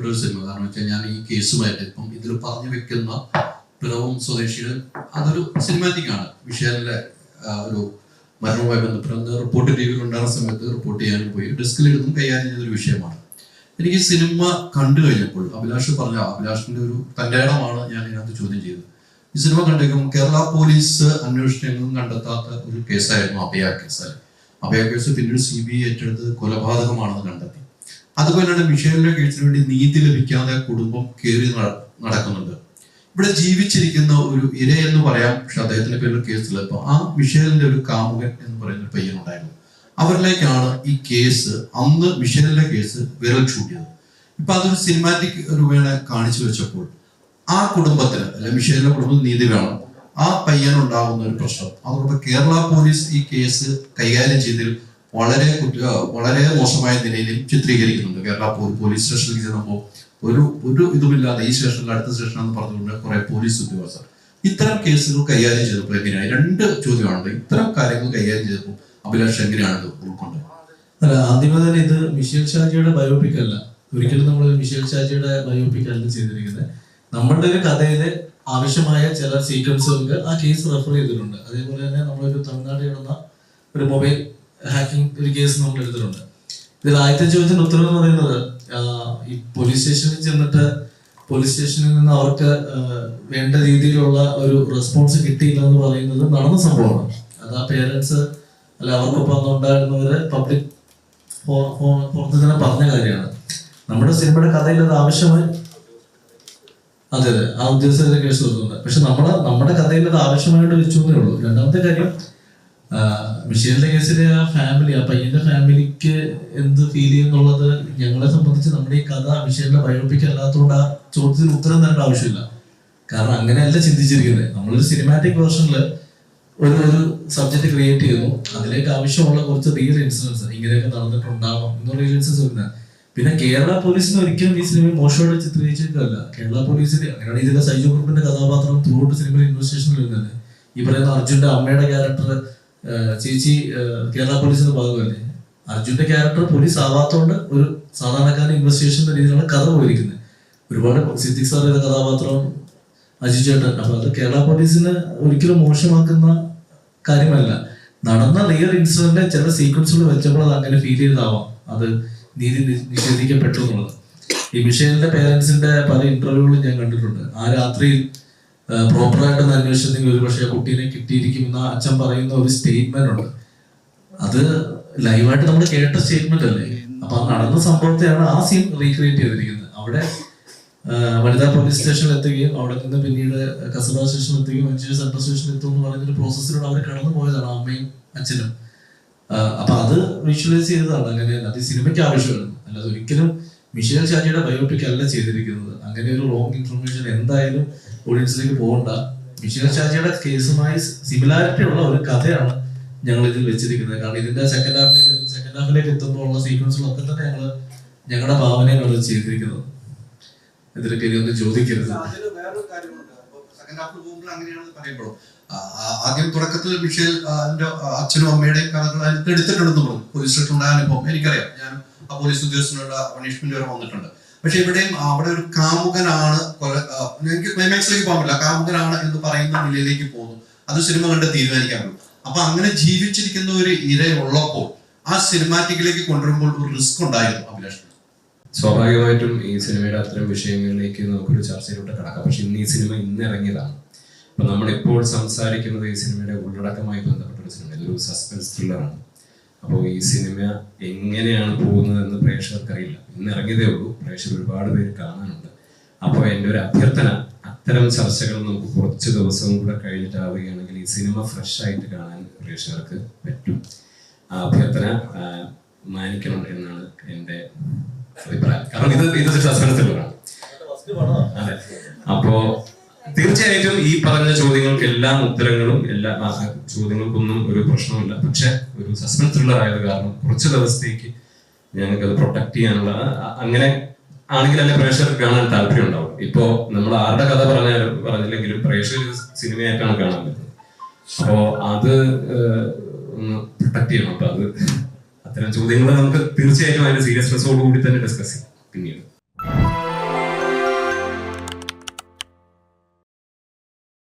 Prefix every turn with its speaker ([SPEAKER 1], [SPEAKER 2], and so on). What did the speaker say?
[SPEAKER 1] ഒരു സിനിമ. കാരണം വെച്ചാൽ ഞാൻ ഈ കേസുമായിട്ട് ഇപ്പം ഇതിൽ പറഞ്ഞു വെക്കുന്ന പിറവം സ്വദേശിയുടെ അതൊരു സിനിമാറ്റിക് ആണ്. വിഷയാലിന്റെ ഒരു മരണവുമായി ബന്ധപ്പെട്ട റിപ്പോർട്ട് ടി വിയിൽ ഉണ്ടാകുന്ന സമയത്ത് റിപ്പോർട്ട് ചെയ്യാനും പോയി. ഡെസ്കിൽ ഡെസ്കിലിരുന്നും കൈകാര്യം ചെയ്തൊരു വിഷയമാണ്. എനിക്ക് സിനിമ കണ്ടു കഴിഞ്ഞപ്പോൾ അഭിലാഷ് പറഞ്ഞ അഭിലാഷിന്റെ ഒരു ഇടമാണ് ഞാൻ ഇതിനകത്ത് ചോദ്യം ചെയ്തത്. ഈ സിനിമ കണ്ടേക്കും കേരള പോലീസ് അന്വേഷണങ്ങളും കണ്ടെത്താത്ത ഒരു കേസായിരുന്നു അഭയ കേസ്. അഭയ കേസ് പിന്നീട് സി ബി ഐ ഏറ്റെടുത്ത് കൊലപാതകമാണെന്ന് കണ്ടെത്തി. അതുപോലെയാണ് മിഷേലിന്റെ കേസിന് വേണ്ടി നീതി ലഭിക്കാതെ കുടുംബം കയറി നടക്കുന്നുണ്ട്. ഇവിടെ ജീവിച്ചിരിക്കുന്ന ഒരു ഇര എന്ന് പറയാം പക്ഷെ അദ്ദേഹത്തിന്റെ പേരിൽ കേസിൽ ഇപ്പൊ ആ മിഷേലിന്റെ ഒരു കാമുകൻ എന്ന് പറയുന്ന പയ്യനുണ്ടായിരുന്നു അവരിലേക്കാണ് ഈ കേസ് അന്ന് മിഷേലിന്റെ കേസ് വിരൽ ചൂടിയത് ഇപ്പൊ അതൊരു സിനിമാറ്റിക് രൂപേണ കാണിച്ചു വെച്ചപ്പോൾ ആ കുടുംബത്തിന് അല്ലെ മിഷേലിന്റെ കുടുംബത്തിന് നീതി വേണം. ആ പയ്യനുണ്ടാകുന്ന ഒരു പ്രശ്നം. അതോടൊപ്പം കേരള പോലീസ് ഈ കേസ് കൈകാര്യം ചെയ്തതിൽ വളരെ വളരെ മോശമായ നിലയിലും ചിത്രീകരിക്കുന്നുണ്ട്. കേരള പോലീസ് സ്റ്റേഷനിലേക്ക് ചെന്നപ്പോൾ ഒരു ഒരു ഇതുമില്ലാതെ ഈ സ്റ്റേഷനിൽ അടുത്ത സ്റ്റേഷനാണെന്ന് പറഞ്ഞുകൊണ്ട് കുറെ പോലീസ് ഉദ്യോഗസ്ഥർ. ഇത്തരം കേസുകൾ കൈകാര്യം ചെയ്തപ്പോൾ എങ്ങനെയാണ് രണ്ട് ചോദ്യമാണ് ഇത്തരം കാര്യങ്ങൾ കൈകാര്യം ചെയ്തപ്പോൾ അഭിലാഷ് എങ്ങനെയാണ് ഉൾക്കൊണ്ട്?
[SPEAKER 2] അല്ല ആദ്യമേ തന്നെ ഇത് മിഷേൽ ഷാജിയുടെ ബയോപിക് അല്ല. ഒരിക്കലും നമ്മൾ മിഷേൽ ഷാജിയുടെ ബയോപിക് അല്ല ചെയ്തിരിക്കുന്നത്. നമ്മളുടെ ഒരു കഥയിലെ ആവശ്യമായ ചില സീക്വൻസുകൾക്ക് ആ കേസ് റെഫർ ചെയ്തിട്ടുണ്ട്. അതേപോലെ തന്നെ നമ്മളൊരു തമിഴ്നാട് ഇടുന്ന ഒരു മൊബൈൽ ഹാക്കിംഗ് ഒരു കേസ് നമ്മൾ എടുത്തിട്ടുണ്ട് ഇതിൽ ആദ്യത്തെ ചോദ്യത്തിന് ഉത്തരം എന്ന് പറയുന്നത് ഈ പോലീസ് സ്റ്റേഷനിൽ ചെന്നിട്ട് പോലീസ് സ്റ്റേഷനിൽ നിന്ന് അവർക്ക് വേണ്ട രീതിയിലുള്ള ഒരു റെസ്പോൺസ് കിട്ടിയില്ല എന്ന് പറയുന്നത് നടന്ന സംഭവമാണ്. അത് ആ പേരൻസ് അല്ല അവർക്കൊപ്പം അന്ന് ഉണ്ടായിരുന്നവര് പബ്ലിക് പുറത്ത് തന്നെ പറഞ്ഞ കാര്യമാണ്. നമ്മുടെ സിനിമയുടെ കഥയിൽ അത് ആവശ്യമായി. അതെ അതെ. ആ ഉദ്യോഗസ്ഥരുടെ കേസ് കൊടുക്കുന്നുണ്ട് പക്ഷെ നമ്മുടെ നമ്മുടെ കഥയിൽ അത് ആവശ്യമായിട്ട് വെച്ചു എന്നേ ഉള്ളൂ. രണ്ടാമത്തെ കാര്യം ആ, മിഷേലിന്റെ കേസിലെ ആ ഫാമിലി ആ പയ്യന്റെ ഫാമിലിക്ക് എന്ത് ഫീൽ ചെയ്യുന്നുള്ളത് ഞങ്ങളെ സംബന്ധിച്ച് നമ്മുടെ ഈ കഥ മിഷേലിന്റെ ബയോപിക് അല്ലാത്തതുകൊണ്ട് ആ ചോദ്യത്തിന് ഉത്തരം തരേണ്ട ആവശ്യമില്ല. കാരണം അങ്ങനെയല്ല ചിന്തിച്ചിരിക്കുന്നത്. നമ്മളൊരു സിനിമാറ്റിക് വേർഷനിൽ ഒരു ഒരു സബ്ജക്ട് ക്രിയേറ്റ് ചെയ്യുന്നു. അതിലേക്ക് ആവശ്യമുള്ള കുറച്ച് റിയൽ ഇൻസിഡൻസ് ഇങ്ങനെയൊക്കെ നടന്നിട്ടുണ്ടാവണം എന്നുള്ള ഇൻസിഡൻസ് വരുന്നത്. പിന്നെ കേരള പോലീസിന് ഒരിക്കലും ഈ സിനിമ മോശമായിട്ട് ചിത്രീകരിച്ചിട്ടില്ല കേരള പോലീസിന് അങ്ങനെയാണ് ഇതിലെ സൈജു ഗ്രൂപ്പിന്റെ കഥാപാത്രം ത്രൂട്ട് സിനിമയിൽ ഇൻവെസ്റ്റേഷൻ വരുന്നത്. ഈ പറയുന്ന അർജുന്റെ അമ്മയുടെ ക്യാരക്ടർ ചേച്ചി കേരള പോലീസിന്റെ ഭാഗമല്ലേ? അർജുന്റെ ക്യാരക്ടർ പോലീസ് ആവാത്തോണ്ട് ഒരു സാധാരണക്കാരൻ ഇൻവെസ്റ്റിഗേഷൻ രീതിയിലാണ് കഥ പോയിരിക്കുന്നത്. ഒരുപാട് സിദ്ദിഖ് സാർ ചെയ്ത കഥാപാത്രം അജിത് ചേട്ടൻ. അപ്പൊ അത് കേരള പോലീസിന് ഒരിക്കലും മോശമാക്കുന്ന കാര്യമല്ല. നടന്ന റിയൽ ഇൻസിഡന്റ് ചില സീക്വൻസുകൾ വെച്ചപ്പോൾ അത് അങ്ങനെ ഫീൽ ചെയ്താവാം അത് നീതി നിഷേധിക്കപ്പെട്ടു എന്നുള്ളത്. ഈ മിഷേലിന്റെ പേരൻസിന്റെ പല ഇന്റർവ്യൂകളും ഞാൻ കണ്ടിട്ടുണ്ട്. ആ രാത്രിയിൽ പ്രോപ്പറായിട്ട് അന്വേഷിച്ചെങ്കിൽ ഒരു പക്ഷേ കുട്ടീനെ കിട്ടിയിരിക്കും എന്ന് അച്ഛൻ പറയുന്ന ഒരു സ്റ്റേറ്റ്മെന്റ് ഉണ്ട്. അത് ലൈവായിട്ട് നമ്മൾ കേട്ട സ്റ്റേറ്റ്മെന്റ് അല്ലേ? അപ്പൊ നടന്ന സംഭവത്തെയാണ് ആ സീൻ റീക്രിയേറ്റ് ചെയ്തിരിക്കുന്നത്. അവിടെ വനിതാ പോലീസ് സ്റ്റേഷനിൽ എത്തുകയും അവിടെ നിന്ന് പിന്നീട് കസബ സ്റ്റേഷനിൽ എത്തുകയും മഞ്ചേരി സെൻട്രൽ സ്റ്റേഷനിൽ എത്തും എന്ന് പറയുന്ന ഒരു പ്രോസസ്സിലൂടെ അവർ കടന്നു പോയതാണ് അമ്മയും അച്ഛനും. അപ്പൊ അത് വിഷ്വലൈസ് ചെയ്തതാണ്. അങ്ങനെ അത് സിനിമയ്ക്ക് ആവശ്യമായിരുന്നു അല്ലാതെ ഒരിക്കലും മിഷേൽ ഷാജിയുടെ ബയോപിക് അല്ല ചെയ്തിരിക്കുന്നത്. അങ്ങനെ ഒരു റോങ് ഇൻഫർമേഷൻ എന്തായാലും ഓഡിയൻസിലേക്ക് പോകണ്ട. മിഷേൽ ഷാജിയുടെ കേസുമായി സിമിലാരിറ്റി ഉള്ള ഒരു കഥയാണ് ഞങ്ങൾ ഇതിൽ വെച്ചിരിക്കുന്നത്. കാരണം ഇതിന്റെ സെക്കൻഡ് ഹാഫിലേക്ക് സെക്കൻഡ് ഹാഫിലേക്ക് എത്തുമ്പോൾ ഉള്ള സീക്വൻസുകളൊക്കെ തന്നെ ഞങ്ങൾ ഞങ്ങളുടെ ഭാവനയാണ് ചെയ്തിരിക്കുന്നത്. ഇതിലൊക്കെ
[SPEAKER 1] ഇനി ഒന്നും ചോദിക്കരുത്. ആദ്യം തുടക്കത്തിൽ മിഷേൽ അച്ഛനും അമ്മയുടെയും കഥകൾ എടുത്തിട്ടുണ്ടെന്ന് പറഞ്ഞു. പോലീസ് അനുഭവം. എനിക്കറിയാം. ഞാൻ പോലീസ് ഉദ്യോഗസ്ഥനുള്ള പണിഷ്മെന്റ് വരെ വന്നിട്ടുണ്ട്. പക്ഷെ ഇവിടെയും അവിടെ ഒരു കാമുകനാണ് എനിക്ക് ക്ലൈമാക്സിലേക്ക് പോകാൻ പറ്റില്ല. കാമുകനാണ് എന്ന് പറയുന്ന നിലയിലേക്ക് പോകുന്നു. അത് സിനിമ കണ്ട് തീരുമാനിക്കാറുള്ളൂ അപ്പൊ അങ്ങനെ ജീവിച്ചിരിക്കുന്ന ഒരു ഇരയുള്ളപ്പോൾ ആ സിനിമാറ്റിക്കിലേക്ക് കൊണ്ടുവരുമ്പോൾ ഒരു റിസ്ക് ഉണ്ടായിരുന്നു അഭിലാഷ്.
[SPEAKER 3] സ്വാഭാവികമായിട്ടും ഈ സിനിമയുടെ അത്തരം വിഷയങ്ങളിലേക്ക് നമുക്കൊരു ചർച്ചയിലൂടെ കടക്കാം. പക്ഷെ ഇന്ന് ഈ സിനിമ ഇന്ന് ഇറങ്ങിയതാണ്. അപ്പൊ നമ്മളിപ്പോൾ സംസാരിക്കുന്നത് ഈ സിനിമയുടെ ഉള്ളടക്കമായി ബന്ധപ്പെട്ട ഒരു സിനിമ ഇതൊരു സസ്പെൻസ് ത്രില്ലറാണ് അപ്പോൾ ഈ സിനിമ എങ്ങനെയാണ് പോകുന്നതെന്ന് പ്രേക്ഷകർക്ക് അറിയില്ല ഇന്ന് ഇറങ്ങിയതേ ഉള്ളൂ. പ്രേക്ഷകർ ഒരുപാട് പേര് കാണാനുണ്ട്. അപ്പോൾ എന്റെ ഒരു അഭ്യർത്ഥന അത്തരം ചർച്ചകൾ നമുക്ക് കുറച്ച് ദിവസവും കൂടെ കഴിഞ്ഞിട്ടാവുകയാണെങ്കിൽ ഈ സിനിമ ഫ്രഷ് ആയിട്ട് കാണാൻ പ്രേക്ഷകർക്ക് പറ്റും. ആ അഭ്യർത്ഥന മാനിക്കണം എന്നാണ് എന്റെ അഭിപ്രായം. കാരണം ഇത് ഇത് സസ്പെൻസ് ചോദ്യങ്ങൾക്കെല്ലാം ഉത്തരങ്ങളും എല്ലാ ചോദ്യങ്ങൾക്കൊന്നും ഒരു പ്രശ്നമില്ല പക്ഷെ ഒരു സസ്പെൻസ് ത്രില്ലർ ആയത് കാരണം. കുറച്ച് ദിവസത്തേക്ക് ഞങ്ങൾക്ക് അത് പ്രൊട്ടക്ട് ചെയ്യാനുള്ള അങ്ങനെ ആണെങ്കിൽ അല്ലെ പ്രേക്ഷകർക്ക് കാണാൻ താല്പര്യം ഉണ്ടാവും. ഇപ്പോ നമ്മൾ ആരുടെ കഥ പറഞ്ഞാലും പറഞ്ഞില്ലെങ്കിലും പ്രേക്ഷകർ സിനിമയായിട്ടാണ് കാണാൻ പറ്റുന്നത്. അപ്പോ അത് ഒന്ന് പ്രൊട്ടക്ട് ചെയ്യണം. അപ്പൊ അത് അത്തരം ചോദ്യങ്ങൾ നമുക്ക് തീർച്ചയായിട്ടും അതിന്റെ സീരിയസ്നെസ്സോട് കൂടി തന്നെ ഡിസ്കസ് ചെയ്യാം പിന്നീട്.